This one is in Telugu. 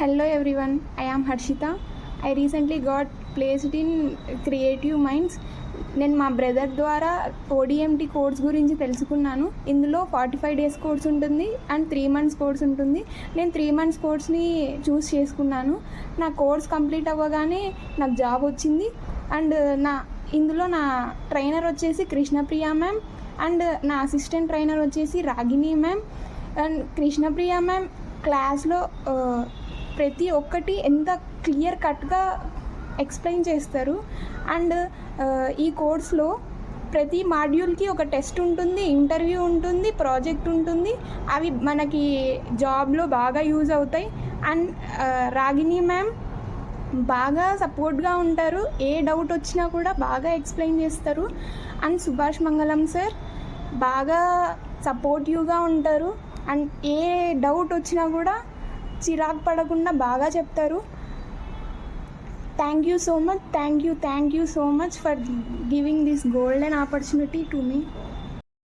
Hello everyone, I am Harshita. I recently got placed in Creative Minds. నేను మా బ్రదర్ ద్వారా ఓడిఎంటి కోర్స్ గురించి తెలుసుకున్నాను. ఇందులో ఫార్టీ ఫైవ్ డేస్ కోర్స్ ఉంటుంది అండ్ త్రీ మంత్స్ కోర్స్ ఉంటుంది. నేను త్రీ మంత్స్ కోర్స్ని చూస్ చేసుకున్నాను. నా కోర్స్ కంప్లీట్ అవ్వగానే నాకు జాబ్ వచ్చింది. అండ్ నా ఇందులో నా ట్రైనర్ వచ్చేసి కృష్ణప్రియ మ్యామ్ అండ్ నా అసిస్టెంట్ ట్రైనర్ వచ్చేసి Ragini ma'am and Krishnapriya ma'am క్లాస్లో ప్రతి ఒక్కటి ఎంత క్లియర్ కట్గా ఎక్స్ప్లెయిన్ చేస్తారు. అండ్ ఈ కోర్స్లో ప్రతి మాడ్యూల్కి ఒక టెస్ట్ ఉంటుంది ఇంటర్వ్యూ ఉంటుంది ప్రాజెక్ట్ ఉంటుంది. అవి మనకి జాబ్లో బాగా యూజ్ అవుతాయి. అండ్ రాగిణి మ్యామ్ బాగా సపోర్ట్గా ఉంటారు. ఏ డౌట్ వచ్చినా కూడా బాగా ఎక్స్ప్లెయిన్ చేస్తారు. అండ్ సుభాష్ మంగళం సార్ బాగా సపోర్టివ్గా ఉంటారు. అండ్ ఏ డౌట్ వచ్చినా కూడా చిరాకు పడకుండా బాగా చెప్తారు. Thank you so much thank you thank you so much for giving this golden opportunity to me